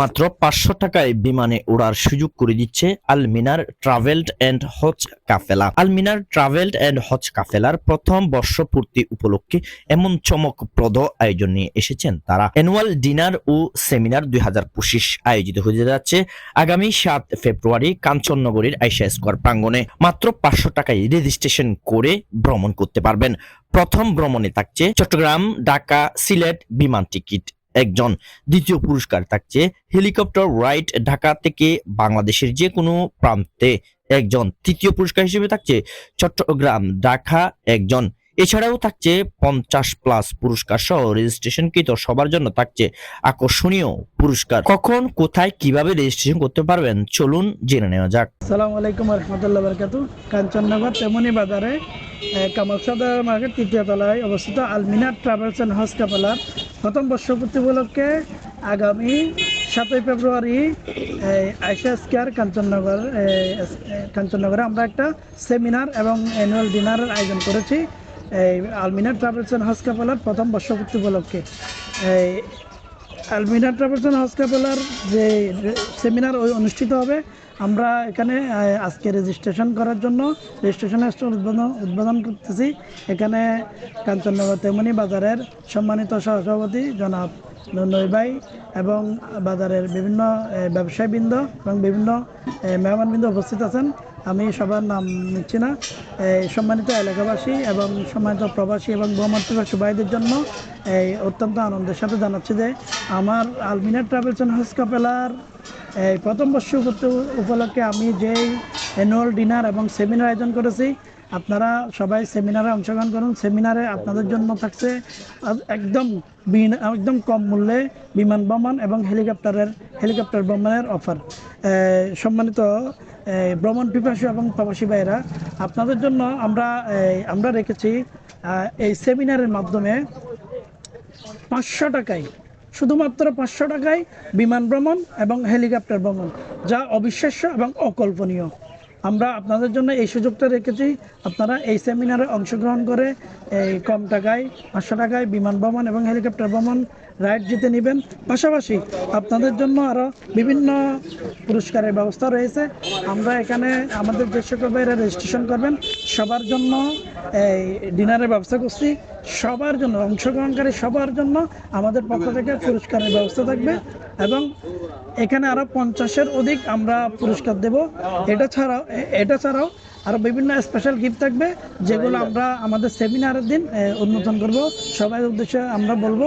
মাত্র পাঁচশো টাকায় বিমানে ওড়ার সুযোগ করে দিচ্ছে আলমিনার travelled and Hodge Kafela. আলমিনার travelled and হজ কাফেলার প্রথম বর্ষপূর্তি উপলক্ষে এমন চমকপ্রদ আয়োজন নিয়ে এসেছেন তারা। অ্যানুয়াল ডিনার ও সেমিনার দুই হাজার পঁচিশ আয়োজিত হয়ে যাচ্ছে আগামী সাত ফেব্রুয়ারি কাঞ্চননগরীর আইসা স্কোয়ার প্রাঙ্গণে। মাত্র পাঁচশো টাকায় রেজিস্ট্রেশন করে ভ্রমণ করতে পারবেন। প্রথম ভ্রমণে থাকছে চট্টগ্রাম, ঢাকা, সিলেট বিমান টিকিট একজন দ্বিতীয় পুরস্কার থাকছে হেলিকপ্টার রাইট ঢাকা থেকে বাংলাদেশের যে কোনো প্রান্তে একজন তৃতীয় পুরস্কার হিসেবে থাকছে চট্টগ্রাম, ঢাকা একজন এছাড়াও থাকছে পঞ্চাশ প্লাস পুরস্কার সহ রেজিস্ট্রেশনকৃত সবার জন্য থাকছে আকর্ষণীয় পুরস্কার। কখন, কোথায়, কীভাবে রেজিস্ট্রেশন করতে পারবেন? চলুন জেনে নেওয়া যাক। সালামু আলাইকুম রহমতুল্লাহ বরকাতু। কাঞ্চননগর তেমনি বাজারে কামালসাদা মার্কেট তৃতীয় তলায় অবস্থিত আলমিনা ট্রাভেলস অ্যান্ড হজ কাপালার প্রথম বর্ষপূর্তি উপলক্ষে আগামী সাতই ফেব্রুয়ারি আয়শা স্কোয়ার কাঞ্চননগর কাঞ্চননগরে আমরা একটা সেমিনার এবং অ্যানুয়াল ডিনারের আয়োজন করেছি। এই আলমিনা ট্রাভেলস অ্যান্ড হজ কাপালার প্রথম বর্ষপূর্তি উপলক্ষে। এই আলমিনা ট্রাভেলস অ্যান্ড হসপিটালের যে সেমিনার ওই অনুষ্ঠিত হবে, আমরা এখানে আজকে রেজিস্ট্রেশন করার জন্য রেজিস্ট্রেশন স্টোর উদ্বোধন উদ্বোধন করতেছি। এখানে কাঞ্চননগর তেমনি বাজারের সম্মানিত সহসভাপতি জনাব নই ভাই এবং বাজারের বিভিন্ন ব্যবসায়ীবৃন্দ এবং বিভিন্ন মেহমানবৃন্দ উপস্থিত আছেন। আমি সবার নাম নিচ্ছি না। এই সম্মানিত এলাকাবাসী এবং সম্মানিত প্রবাসী এবং বহুমাত্রিক ভাইদের জন্য এই অত্যন্ত আনন্দের সাথে জানাচ্ছি যে আমার আলমিনা ট্রাভেলস অ্যান্ড হাউস কাপেলার এই প্রথম বর্ষ উপলক্ষে আমি যেই অ্যানুয়াল ডিনার এবং সেমিনার আয়োজন করেছি আপনারা সবাই সেমিনারে অংশগ্রহণ করুন। সেমিনারে আপনাদের জন্য থাকছে একদম একদম কম মূল্যে বিমান ভ্রমণ এবং হেলিকপ্টারের, হেলিকপ্টার ভ্রমণের অফার সম্মানিত ভ্রমণ পিপাসু এবং প্রবাসী ভাইয়েরা, আপনাদের জন্য আমরা আমরা রেখেছি এই সেমিনারের মাধ্যমে পাঁচশো টাকায়, শুধুমাত্র পাঁচশো টাকায় বিমান ভ্রমণ এবং হেলিকপ্টার ভ্রমণ, যা অবিশ্বাস্য এবং অকল্পনীয়। আমরা আপনাদের জন্য এই সুযোগটা রেখেছি। আপনারা এই সেমিনারে অংশগ্রহণ করে এই কম টাকায়, পাঁচশো টাকায় বিমান ভ্রমণ এবং হেলিকপ্টার ভ্রমণ রাইড জিতে নেবেন। পাশাপাশি আপনাদের জন্য আরও বিভিন্ন পুরস্কারের ব্যবস্থা রয়েছে। আমরা এখানে আমাদের যে সকল ভাইরা রেজিস্ট্রেশন করবেন, সবার জন্য এই ডিনারের ব্যবস্থা করছি। সবার জন্য, অংশগ্রহণকারী সবার জন্য আমাদের পক্ষ থেকে পুরস্কারের ব্যবস্থা থাকবে এবং এখানে আরও পঞ্চাশের অধিক আমরা পুরস্কার দেব। এটা ছাড়াও এটা ছাড়াও আরও বিভিন্ন স্পেশাল গিফট থাকবে, যেগুলো আমরা আমাদের সেমিনারের দিন উন্মোচন করব। সবাই উদ্দেশ্যে আমরা বলব,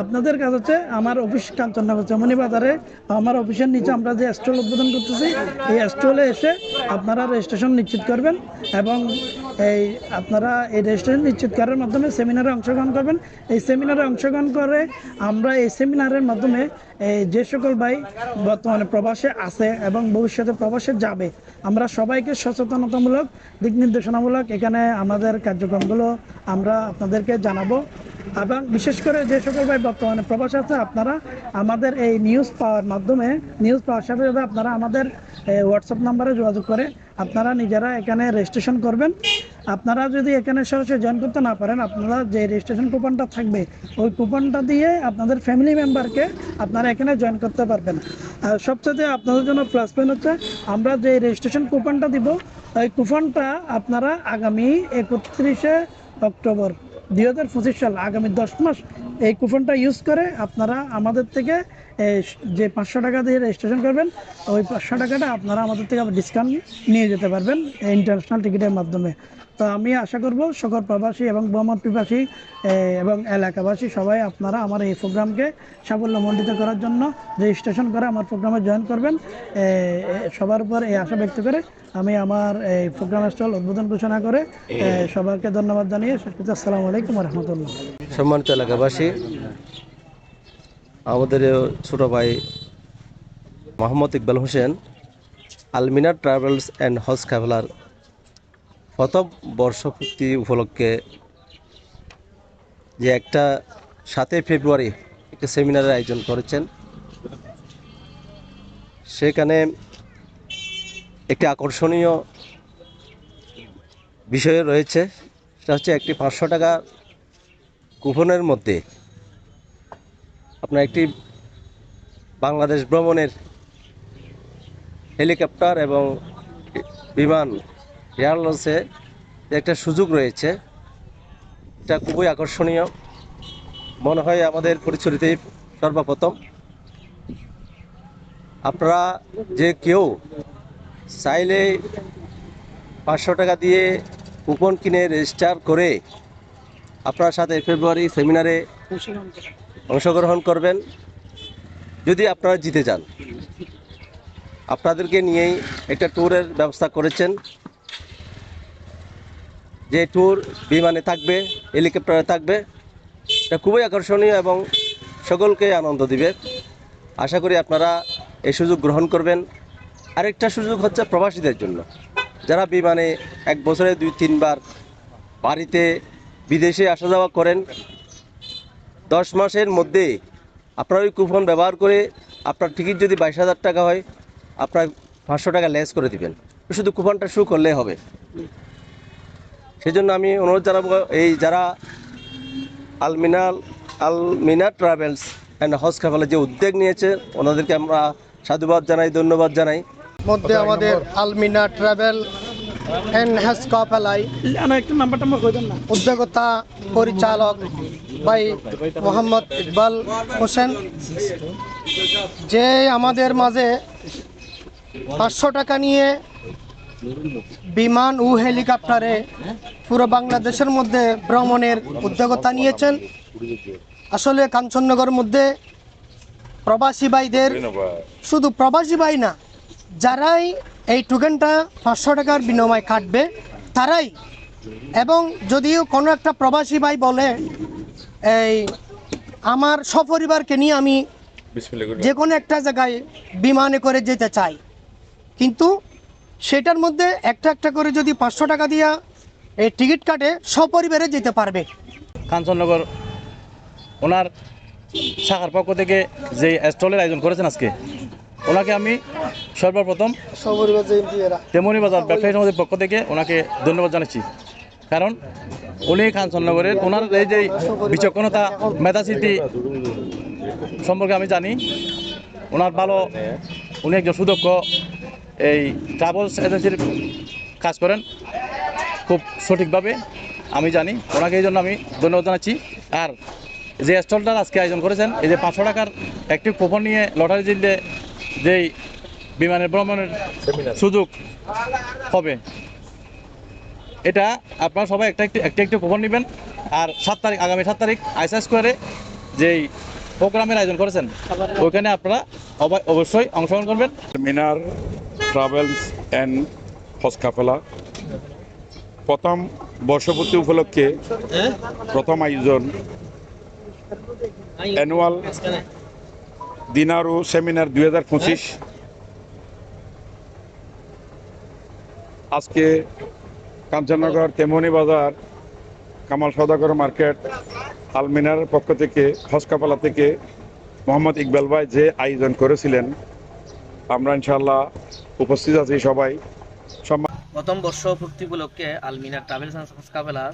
আপনাদের কাছে হচ্ছে আমার অফিস কাঞ্চননগর চমনি বাজারে, আমার অফিসের নিচে আমরা যে স্টল উদ্বোধন করতেছি, এই স্টলে এসে আপনারা রেজিস্ট্রেশন নিশ্চিত করবেন এবং এই আপনারা এই রেজিস্ট্রেশন নিশ্চিত করার মাধ্যমে সেমিনারে অংশগ্রহণ করবেন। এই সেমিনারে অংশগ্রহণ করে আমরা এই সেমিনারের মাধ্যমে যে সকল ভাই বর্তমানে প্রবাসে আছে এবং ভবিষ্যতে প্রবাসে যাবে। আমরা সবাইকে সচেতনতামূলক, দিক নির্দেশনামূলক এখানে আমাদের কার্যক্রমগুলো আমরা আপনাদেরকে জানাব। এবং বিশেষ করে যে সকল ভাই বর্তমানে প্রবাসে আছে, আপনারা আমাদের এই নিউজ পাওয়ার মাধ্যমে, নিউজ পাওয়ার সাথে সাথে আপনারা আমাদের হোয়াটসঅ্যাপ নাম্বারে যোগাযোগ করে আপনারা নিজেরা এখানে রেজিস্ট্রেশন করবেন। আপনারা যদি এখানে সরাসরি জয়েন করতে না পারেন, আপনারা যে রেজিস্ট্রেশন কুপনটা থাকবে, ওই কুপনটা দিয়ে আপনাদের ফ্যামিলি মেম্বারকে আপনারা এখানে জয়েন করতে পারবেন। আর সবচেয়ে আপনাদের জন্য প্লাস পয়েন্ট হচ্ছে, আমরা যে রেজিস্ট্রেশন কুপনটা দিব, ওই কুপনটা আপনারা আগামী একত্রিশে অক্টোবর, দুই হাজার পঁচিশ সাল, আগামী দশ মাস এই কুপনটা ইউজ করে আপনারা আমাদের থেকে যে পাঁচশো টাকা দিয়ে রেজিস্ট্রেশন করবেন, ওই পাঁচশো টাকাটা আপনারা আমাদের থেকে ডিসকাউন্ট নিয়ে যেতে পারবেন ইন্টারন্যাশনাল টিকিটের মাধ্যমে। তো আমি আশা করব সকল প্রবাসী এবং পিপাসী এবং এলাকাবাসী সবাই আপনারা আমার এই প্রোগ্রামকে সাফল্যমণ্ডিত করার জন্য রেজিস্ট্রেশন করে আমার প্রোগ্রামে জয়েন করবেন সবার উপর এই আশা ব্যক্ত করে আমি আমার এই প্রোগ্রাম স্টল উদ্বোধন ঘোষণা করে সবাইকে ধন্যবাদ জানিয়ে শেষ করছি। আসসালামু আলাইকুম রহমতুল্লাহ সম্মানিত এলাকাবাসী, আমাদের ছোট ভাই Mohammad Iqbal Hossain, Almina travels and Hajj traveller প্রথম বর্ষপূর্তি উপলক্ষে যে একটা সাতই ফেব্রুয়ারি একটা সেমিনারের আয়োজন করেছেন। সেখানে একটি আকর্ষণীয় বিষয় রয়েছে, সেটা হচ্ছে একটি পাঁচশো টাকা কুপনের মধ্যে আপনার একটি বাংলাদেশ ভ্রমণের হেলিকপ্টার এবং বিমান এয়ারলাইন্সে একটা সুযোগ রয়েছে। এটা খুবই আকর্ষণীয়। মনে হয় আমাদের পরিচয়তে সর্বপ্রথম। আপনারা যে কেউ চাইলে পাঁচশো টাকা দিয়ে কুপন কিনে রেজিস্টার করে আপনার সাথে ফেব্রুয়ারি সেমিনারে অংশগ্রহণ করবেন। যদি আপনারা জিতে যান। আপনাদেরকে নিয়েই একটা ট্যুরের ব্যবস্থা করেছেন। যে ট্যুর বিমানে থাকবে হেলিকপ্টারে থাকবে, এটা খুবই আকর্ষণীয় এবং সকলকে আনন্দ দিবে। আশা করি আপনারা এই সুযোগ গ্রহণ করবেন। আরেকটা সুযোগ হচ্ছে প্রবাসীদের জন্য। যারা বিমানে এক বছরে দুই, তিনবার বাড়িতে বিদেশে আসা যাওয়া করেন, দশ মাসের মধ্যে আপনার ওই কুপন ব্যবহার করে আপনার টিকিট যদি বাইশ হাজার টাকা হয়, আপনার পাঁচশো টাকা লেস করে দিবেন। শুধু কুপনটা শু করলে হবে। সেই জন্য আমি অনুরোধ জানাব এই যারা আলমিনাল আলমিনা ট্রাভেলস অ্যান্ড হজ খাফালে যে উদ্যোগ নিয়েছে ওনাদেরকে আমরা সাধুবাদ জানাই ধন্যবাদ জানাই। মধ্যে আমাদের আলমিনা ট্রাভেল অ্যান্ড উদ্যোক্তা পরিচালক ভাই মোহাম্মদ ইকবাল হোসেন যে আমাদের মাঝে পাঁচশো টাকা নিয়ে বিমান ও হেলিকপ্টারে পুরো বাংলাদেশের মধ্যে ভ্রমণের উদ্যোগতা নিয়েছেন। আসলে কাঞ্চননগর মধ্যে প্রবাসী ভাইদের শুধু প্রবাসী ভাই না যারাই এই টোকেনটা পাঁচশো টাকার বিনিময় কাটবে তারাই। এবং যদিও কোনো একটা প্রবাসী ভাই বলে এই আমার সপরিবারকে নিয়ে আমি যে কোনো একটা জায়গায় বিমানে করে যেতে চাই। কিন্তু সেটার মধ্যে একটা একটা করে যদি পাঁচশো টাকা দিয়া এই টিকিট কাটে সপরিবারে যেতে পারবে। কাঞ্চননগর ওনার শাখার পক্ষ থেকে যে স্টলের আয়োজন করেছেন আজকে ওনাকে আমি সর্বপ্রথম তেমনি বাজার ব্যবসায়ী সমিতির পক্ষ থেকে ওনাকে ধন্যবাদ জানাচ্ছি। কারণ উনি কাঞ্চননগরের ওনার এই যে বিচক্ষণতা মেধাস্মৃতি সম্পর্কে আমি জানি। ওনার ভালো উনি একজন সুদক্ষ এই ট্রাভেলস এজেন্সির কাজ করেন খুব সঠিকভাবে আমি জানি। ওনাকে এই জন্য আমি ধন্যবাদ জানাচ্ছি। আর যে স্টলটা আজকে আয়োজন করেছেন এই যে পাঁচশো টাকার একটি কুপন নিয়ে লটারি জিতলে যেই বিমানের ভ্রমণের সুযোগ হবে এটা আপনারা সবাই একটা একটি একটি একটি কুপন নেবেন। আর সাত তারিখ আগামী সাত তারিখ আইসা স্কোয়ারে যেই প্রোগ্রামের আয়োজন করেছেন ওইখানে আপনারা অব- অবশ্যই অংশগ্রহণ করবেন। মিনার ট্রাভেলস অ্যান্ড হজ কাফেলা প্রথম বর্ষপূর্তি উপলক্ষে প্রথম আয়োজন অ্যানুয়াল দিনার সেমিনার দুই হাজার পঁচিশ। আজকে কাঞ্চননগর তেমনি বাজার, কামাল সদাগর মার্কেট, আলমিনার পক্ষ থেকে হজকাপালা থেকে মোহাম্মদ ইকবাল ভাই যে আয়োজন করেছিলেন আমরা ইনশাল্লাহ উপস্থিত আছি সবাই। প্রথম বর্ষ পূর্তি উপলক্ষে আলমিনা ট্রাভেলস অ্যান্ড সংস্থাবেলার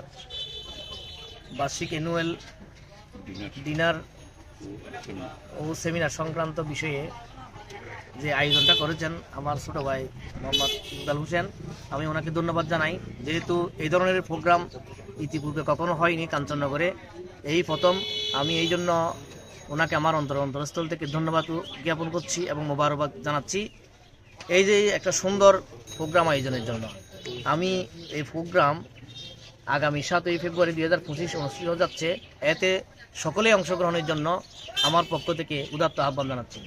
বার্ষিক অ্যানুয়াল ডিনার ও সেমিনার সংক্রান্ত বিষয়ে যে আয়োজনটা করেছেন আমার ছোট ভাই মোহাম্মদ ইকবাল হোসেন, আমি ওনাকে ধন্যবাদ জানাই। যেহেতু এই ধরনের প্রোগ্রাম ইতিপূর্বে কখনো হয়নি কাঞ্চননগরে, এই প্রথম। আমি এই জন্য ওনাকে আমার অন্তর অন্তরস্থল থেকে ধন্যবাদ জ্ঞাপন করছি এবং মোবারকবাদ জানাচ্ছি। এই যে একটা সুন্দর প্রোগ্রাম আয়োজনের জন্য। আমি এই প্রোগ্রাম আগামী সাতই ফেব্রুয়ারি দুই হাজার পঁচিশ অনুষ্ঠিত যাচ্ছে। এতে সকলেই অংশগ্রহণের জন্য আমার পক্ষ থেকে উদাত্ত আহ্বান জানাচ্ছি।